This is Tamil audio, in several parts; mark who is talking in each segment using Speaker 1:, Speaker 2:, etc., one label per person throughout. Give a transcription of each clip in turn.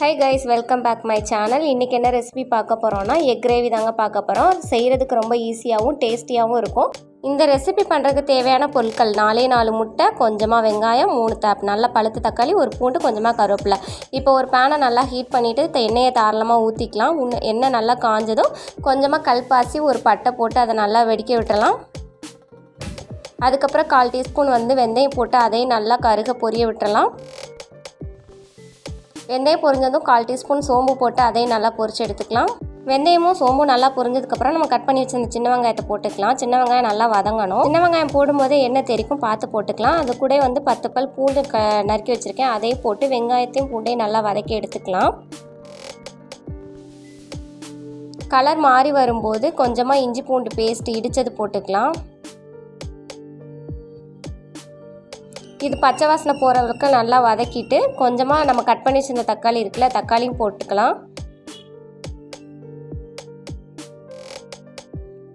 Speaker 1: Hi guys welcome back my channel இன்றைக்கி என்ன ரெசிபி பார்க்க போகிறோன்னா எக் கிரேவி தாங்க பார்க்க போகிறோம் செய்கிறதுக்கு ரொம்ப ஈஸியாகவும் டேஸ்டியாகவும் இருக்கும். இந்த ரெசிபி பண்ணுறதுக்கு தேவையான பொருட்கள் நாலே நாலு முட்டை கொஞ்சமாக வெங்காயம் மூணு தேப் நல்லா பழுத்து தக்காளி ஒரு பூண்டு கொஞ்சமாக கருவேப்பிலை. இப்போ ஒரு பேனை நல்லா ஹீட் பண்ணிவிட்டு எண்ணெயை தாராளமாக ஊற்றிக்கலாம் உன்ன எண்ணெய் நல்லா காஞ்சதும் கொஞ்சமாக கல்பாசி ஒரு பட்டை போட்டு அதை நல்லா வெடிக்க விட்டுறலாம். அதுக்கப்புறம் கால் டீஸ்பூன் வந்து வெந்தயம் போட்டு அதையும் நல்லா கருக பொரிய விட்டுறலாம். வெந்தயம் பொரிஞ்சதும் கால் டீஸ்பூன் சோம்பு போட்டு அதையும் நல்லா பொரிச்சு எடுத்துக்கலாம். வெந்தயமும் சோம்பும் நல்லா பொரிஞ்சதுக்கப்புறம் நம்ம கட் பண்ணி வச்சிருந்த சின்ன வெங்காயத்தை போட்டுக்கலாம். சின்ன வெங்காயம் நல்லா வதங்கணும். சின்ன வெங்காயம் போடும்போது எண்ணெய் தெரிக்கும் பார்த்து போட்டுக்கலாம். அது கூட வந்து பத்து பல் பூண்டு க நறுக்கி வச்சுருக்கேன். அதையும் போட்டு வெங்காயத்தையும் பூண்டையும் நல்லா வதக்கி எடுத்துக்கலாம். கலர் மாறி வரும்போது கொஞ்சமாக இஞ்சி பூண்டு பேஸ்ட் இடித்தது போட்டுக்கலாம். இது பச்சை வாசனை போகிற அளவுக்கு நல்லா வதக்கிட்டு கொஞ்சமாக நம்ம கட் பண்ணி வச்சிருந்த தக்காளி இருக்குல்ல தக்காளியும் போட்டுக்கலாம்.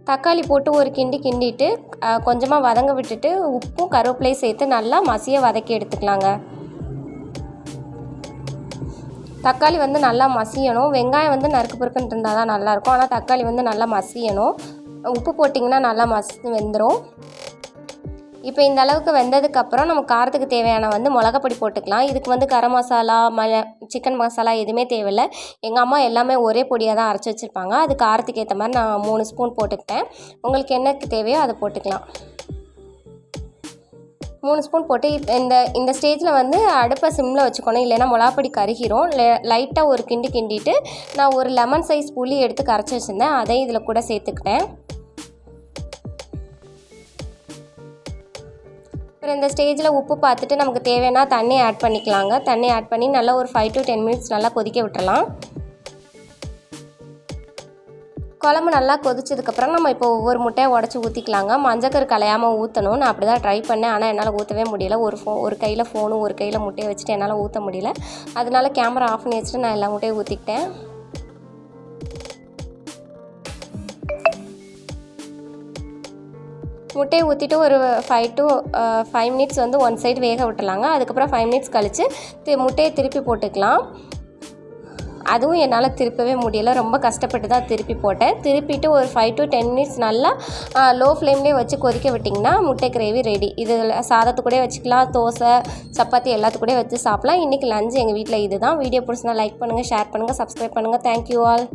Speaker 1: தக்காளி போட்டு ஒரு கிண்டி கிண்டிட்டு கொஞ்சமாக வதங்க விட்டுட்டு உப்பும் கருவேப்பிலையும் சேர்த்து நல்லா மசிய வதக்கி எடுத்துக்கலாங்க. தக்காளி வந்து நல்லா மசியணும். வெங்காயம் வந்து நறுக்கு பொறுக்குன்னு இருந்தால் தான் நல்லாயிருக்கும் ஆனால் தக்காளி வந்து நல்லா மசியணும். உப்பு போட்டிங்கன்னா நல்லா மசி வெந்துடும் இப்போ இந்த அளவுக்கு வெந்ததுக்கப்புறம் நம்ம காரத்துக்கு தேவையான வந்து மிளகாப்பொடி போட்டுக்கலாம். இதுக்கு வந்து கரம் மசாலா மல சிக்கன் மசாலா எதுவுமே தேவையில்லை. எங்கள் அம்மா எல்லாமே ஒரே பொடியாக தான் அரைச்சி வச்சுருப்பாங்க. அது காரத்துக்கு ஏற்ற மாதிரி நான் மூணு ஸ்பூன் போட்டுக்கிட்டேன். உங்களுக்கு என்ன தேவையோ அதை போட்டுக்கலாம். மூணு ஸ்பூன் போட்டு இந்த இந்த ஸ்டேஜில் வந்து அடுப்பை சிம்மில் வச்சுக்கணும். இல்லைன்னா மிளகாப்பொடி கருகிரும். லைட்டாக ஒரு கிண்டி கிண்டிட்டு நான் ஒரு லெமன் சைஸ் புளி எடுத்து கரைச்சி வச்சுருந்தேன். அதையும் இதில் கூட சேர்த்துக்கிட்டேன். அப்புறம் இந்த ஸ்டேஜில் உப்பு பார்த்துட்டு நமக்கு தேவைன்னா தண்ணி ஆட் பண்ணிக்கலாங்க. தண்ணி ஆட் பண்ணி நல்லா ஒரு ஃபைவ் டு டென் மினிட்ஸ் நல்லா கொதிக்க விட்டுறலாம். குழம்பு நல்லா கொதிச்சதுக்கப்புறம் நம்ம இப்போ ஒவ்வொரு முட்டையை உடச்சி ஊற்றிக்கலாங்க மஞ்சக்கரு கலையாமல் ஊற்றணும் நான் அப்படி தான் ட்ரை பண்ணேன். ஆனால் என்னால் ஊற்றவே முடியல. ஒரு ஃபோ ஒரு கையில் ஃபோனும் ஒரு கையில் முட்டையை வச்சுட்டு என்னால் ஊற்ற முடியல. அதனால கேமரா ஆஃப் பண்ணி வச்சுட்டு நான் எல்லா முட்டையும் ஊற்றிக்கிட்டேன் முட்டையை ஊற்றிட்டு ஒரு ஃபைவ் டு ஃபைவ் மினிட்ஸ் வந்து ஒன் சைடு வேக விட்டுலாங்க. அதுக்கப்புறம் ஃபைவ் மினிட்ஸ் கழித்து முட்டையை திருப்பி போட்டுக்கலாம். அதுவும் என்னால் திருப்பவே முடியலை. ரொம்ப கஷ்டப்பட்டு தான் திருப்பி போட்டேன். திருப்பிட்டு ஒரு ஃபைவ் டு டென் மினிட்ஸ் நல்லா uh, லோ ஃப்ளேம்லேயே வச்சு கொதிக்க விட்டிங்கன்னா முட்டை கிரேவி ரெடி இது சாதத்து வச்சுக்கலாம். தோசை சப்பாத்தி எல்லாத்துக்கூட வச்சு சாப்பிட்லாம். இன்றைக்கி லஞ்சு எங்கள் வீட்டில் இது தான் வீடியோ பிடிச்சினா லைக் பண்ணுங்கள் ஷேர் பண்ணுங்கள் சப்ஸ்கிரைப் பண்ணுங்கள் தேங்க்யூ ஆல்